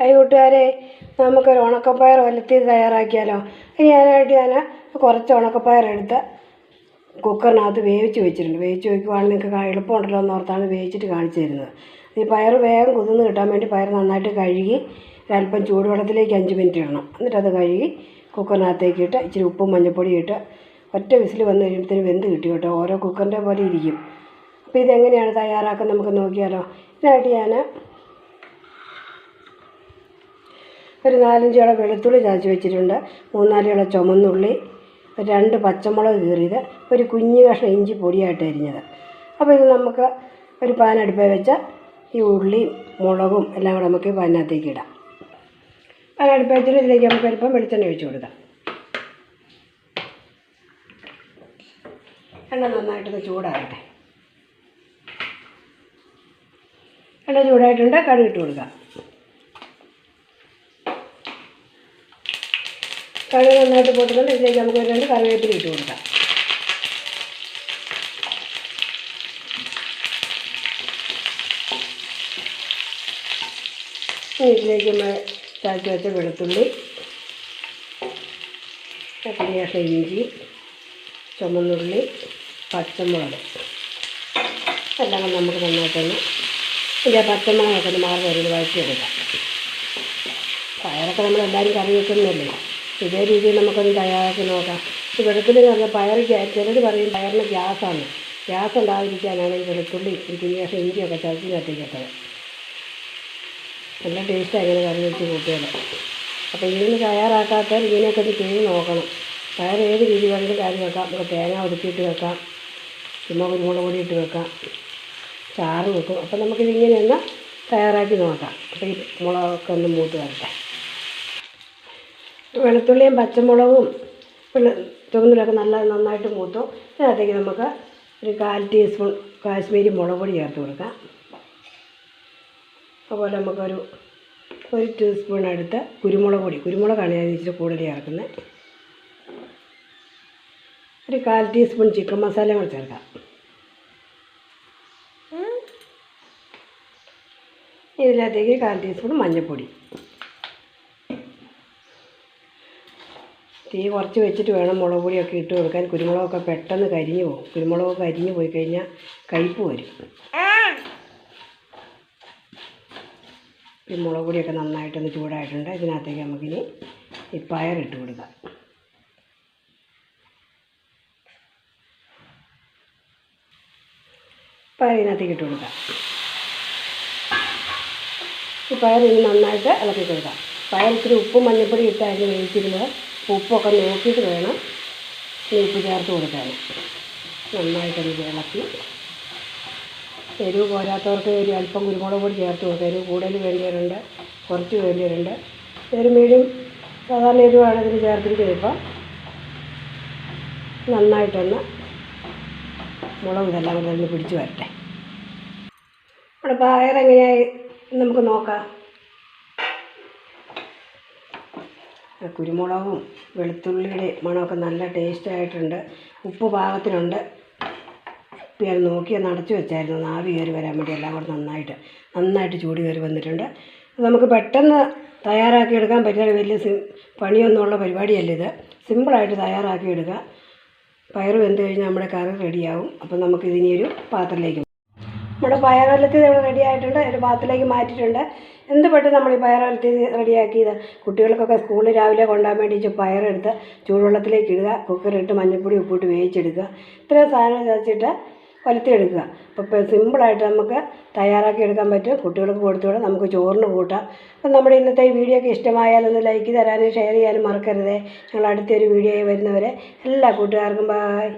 Hi കൂട്ടുകാരെ നമുക്കൊരു ഉണക്കപ്പയർ ഒലത്തി തയ്യാറാക്കിയാലോ? അതിനായിട്ട് ഞാൻ കുറച്ച് ഉണക്കപ്പയർ എടുത്ത് കുക്കറിനകത്ത് വേവിച്ച് വെച്ചിട്ടുണ്ട്. വേവിച്ച് വെക്കുവാണെങ്കിൽ നിങ്ങൾക്ക് എളുപ്പമുണ്ടല്ലോ എന്ന് ഓർത്താണ് വേവിച്ചിട്ട് കാണിച്ചു തരുന്നത്. ഈ പയർ വേഗം കുതിർന്ന് കിട്ടാൻ വേണ്ടി പയർ നന്നായിട്ട് കഴുകി ഒരല്പം ചൂടുവെള്ളത്തിലേക്ക് അഞ്ച് മിനിറ്റ് ഇടണം. എന്നിട്ട് അത് കഴുകി കുക്കറിനകത്തേക്ക് ഇട്ട് ഇച്ചിരി ഉപ്പും മഞ്ഞൾപ്പൊടിയും ഇട്ട് ഒറ്റ വിസിൽ വന്ന് കഴിയുമ്പോഴത്തേന് വെന്ത് കിട്ടി കേട്ടോ. ഓരോ കുക്കറിന്റെ പോലെ ഇരിക്കും. അപ്പോൾ ഇതെങ്ങനെയാണ് തയ്യാറാക്കുന്നത് നമുക്ക് നോക്കിയാലോ. ഇതിനായിട്ട് ഞാൻ ഒരു നാലഞ്ച് ഇള വെളുത്തുള്ളി ചതച്ച് വെച്ചിട്ടുണ്ട്. മൂന്നാൽ ഇള ചുമന്നുള്ളി ഒരു രണ്ട് പച്ചമുളക് കീറിയത് ഒരു കുഞ്ഞു കഷ്ണം ഇഞ്ചി പൊടിയായിട്ട് അരിഞ്ഞത്. അപ്പോൾ ഇത് നമുക്ക് ഒരു പാൻ അടുപ്പേ വെച്ച ഈ ഉള്ളിയും മുളകും എല്ലാം കൂടെ നമുക്ക് പാനകത്തേക്ക് ഇടാം. പാൻ അടുപ്പേ വെച്ചിട്ട് ഇതിലേക്ക് നമുക്ക് അല്പം വെളിച്ചെണ്ണ ഒഴിച്ചു കൊടുക്കാം. എണ്ണ നന്നായിട്ടൊന്ന് ചൂടാകട്ടെ. എണ്ണ ചൂടായിട്ടുണ്ട് കടുക് ഇട്ട് കൊടുക്കാം. കടുക് നന്നായിട്ട് പൊട്ടുന്നുണ്ട്. ഇതിലേക്ക് നമുക്ക് ഒരു രണ്ട് കറിവേപ്പില ഇട്ട് കൊടുക്കാം. ഇതിലേക്ക് നമ്മൾ ചാക്കി വെച്ച വെളുത്തുള്ളി കട്ടിയാട്ട ഇഞ്ചി ചുമന്നുള്ളി പച്ചമുളക്. എല്ലാം കൂടെ നമുക്ക് നന്നായിട്ടൊന്ന് ഇതിന്റെ പച്ചമുളകൊക്കെ മാറി വരുന്നത് വഴറ്റിയെടുക്കാം. പയറൊക്കെ നമ്മൾ എല്ലാവരും കറി വെക്കുന്നതല്ലേ? ഇതേ രീതിയിൽ നമുക്കൊന്ന് തയ്യാറാക്കി നോക്കാം. ഈ വെളുത്തുള്ളി എന്ന് പറഞ്ഞാൽ പയർ ചിലർ പറയും പയറിന് ഗ്യാസാണ്. ഗ്യാസ് ഉണ്ടാകാതിരിക്കാനാണ് ഈ വെളുത്തുള്ളി ഈ കുഞ്ഞേഷം ഇഞ്ചിയൊക്കെ ചതച്ചിനകത്തേക്കിട്ടത് നല്ല ടേസ്റ്റ് ഇങ്ങനെ കറി വെച്ച് കൂട്ടിയത്. അപ്പോൾ ഇങ്ങനെ തയ്യാറാക്കാത്തവർ ഇങ്ങനെയൊക്കെ ഒന്ന് ചെയ്ത് നോക്കണം. പയർ ഏത് രീതി വേണമെങ്കിലും കറി വെക്കാം. നമുക്ക് തേങ്ങ ഒതുക്കിയിട്ട് വെക്കാം. ചുമ്മാ കുരുമുളക് പൊടി ഇട്ട് വെക്കാം. ചാറ് വെക്കും. അപ്പോൾ നമുക്കിതിങ്ങനെ ഒന്ന് തയ്യാറാക്കി നോക്കാം. അപ്പോൾ ഈ മുളകൊക്കെ ഒന്ന് മൂത്ത് വരട്ടെ. വെളുത്തുള്ളിയും പച്ചമുളകും പിന്നെ ചുവന്നിലൊക്കെ നല്ല നന്നായിട്ട് മൂത്തു. ഇതിനകത്തേക്ക് നമുക്ക് ഒരു കാൽ ടീസ്പൂൺ കാശ്മീരി മുളക് പൊടി ചേർത്ത് കൊടുക്കാം. അതുപോലെ നമുക്കൊരു ഒരു ടീസ്പൂൺ എടുത്ത് കുരുമുളക് പൊടി. കുരുമുളകാണ് ഞാൻ ഇച്ചിരി കൂടുതൽ ചേർക്കുന്നത്. ഒരു കാൽ ടീസ്പൂൺ ചിക്കൻ മസാല കൂടെ ചേർക്കാം. ഇതിനകത്തേക്ക് കാൽ ടീസ്പൂൺ മഞ്ഞൾപ്പൊടി. തീ കുറച്ച് വെച്ചിട്ട് വേണം മുളക് പൊടിയൊക്കെ ഇട്ട് കൊടുക്കാൻ. കുരുമുളകൊക്കെ പെട്ടെന്ന് കരിഞ്ഞു പോകും. കുരുമുളകൊക്കെ കരിഞ്ഞു പോയി കഴിഞ്ഞാൽ കയ്പ്പ് വരും. ഈ മുളക് പൊടിയൊക്കെ നന്നായിട്ടൊന്ന് ചൂടായിട്ടുണ്ട്. ഇതിനകത്തേക്ക് നമുക്കിനി ഈ പയറിട്ട് കൊടുക്കാം. പയർ ഇതിനകത്തേക്ക് ഇട്ട് കൊടുക്കാം. ഈ പയർ ഇനി നന്നായിട്ട് ഇളക്കി കൊടുക്കാം. പയർ ഇത്തിരി ഉപ്പും മഞ്ഞൾപ്പൊടി ഇട്ടായിരുന്നു വേവിച്ചിരുന്നത്. ഉപ്പൊക്കെ നോക്കിയിട്ട് വേണം ഈ ഉപ്പ് ചേർത്ത് കൊടുക്കാൻ. നന്നായിട്ടൊന്ന് ഇളക്കി എരിവ് പോരാത്തവർക്ക് ഒരു അല്പം കുരുമുളക് പൊടി ചേർത്ത് കൊടുക്കുക എരിവ് കൂടുതൽ വേണ്ടിയവരുണ്ട് കുറച്ച് വേണ്ടിയവരുണ്ട് ഒരു മീഡിയം സാധാരണ എരിവാണ് ഇതിന് ചേർത്തിരിക്കുന്നത് ഇപ്പം. നന്നായിട്ടൊന്ന് മുളക് ഇതെല്ലാം കൂടെ ഒന്ന് പിടിച്ച് വരട്ടെ. നമ്മുടെ പയർ എങ്ങനെയായി? നമുക്ക് നോക്കാം. കുരുമുളകും വെളുത്തുള്ളിയുടെ മണമൊക്കെ നല്ല ടേസ്റ്റ് ആയിട്ടുണ്ട്. ഉപ്പ് പാകത്തിനുണ്ട്. ഞാൻ നോക്കി ഒന്ന് അടച്ചു വെച്ചായിരുന്നു. ആവി കയറി വരാൻ വേണ്ടി എല്ലാം കൂടെ നന്നായിട്ട് നന്നായിട്ട് ചൂട് കയറി വന്നിട്ടുണ്ട്. നമുക്ക് പെട്ടെന്ന് തയ്യാറാക്കി എടുക്കാൻ പറ്റിയ വലിയ സിം പണിയൊന്നുമുള്ള പരിപാടിയല്ല ഇത്. സിമ്പിളായിട്ട് തയ്യാറാക്കി എടുക്കുക പയർ വെന്ത് കഴിഞ്ഞാൽ നമ്മുടെ കറി റെഡിയാവും അപ്പം നമുക്ക് ഇതിനിയൊരു പാത്രത്തിലേക്ക് നമ്മുടെ പയറലത്തി നമ്മൾ റെഡി ആയിട്ടുണ്ട്. ഒരു പാത്രത്തിലേക്ക് മാറ്റിയിട്ടുണ്ട്. എന്ത് പെട്ടെന്ന് നമ്മൾ ഈ പയറലത്തി റെഡിയാക്കിയത് കുട്ടികൾക്കൊക്കെ സ്കൂളിൽ രാവിലെ കൊണ്ടുപോകാൻ വേണ്ടി പയറെടുത്ത് ചൂടുവെള്ളത്തിലേക്ക് ഇടുക കുക്കറിട്ട് മഞ്ഞൾപ്പൊടി ഉപ്പിട്ട് വേവിച്ചെടുക്കുക. ഇത്രയും സാധനം ചതച്ചിട്ട് കൊലത്തിയെടുക്കുക. അപ്പോൾ സിമ്പിളായിട്ട് നമുക്ക് തയ്യാറാക്കി എടുക്കാൻ പറ്റും. കുട്ടികൾക്ക് കൊടുത്തുവിടാം. നമുക്ക് ചോറിന് കൂട്ടാം. അപ്പം നമ്മുടെ ഇന്നത്തെ ഈ വീഡിയോ ഒക്കെ ഇഷ്ടമായാൽ ഒന്ന് ലൈക്ക് തരാനും ഷെയർ ചെയ്യാനും മറക്കരുതേ. ഞങ്ങൾ അടുത്തൊരു വീഡിയോയിൽ വരുന്നവരെ എല്ലാ കൂട്ടുകാർക്കും ബായ്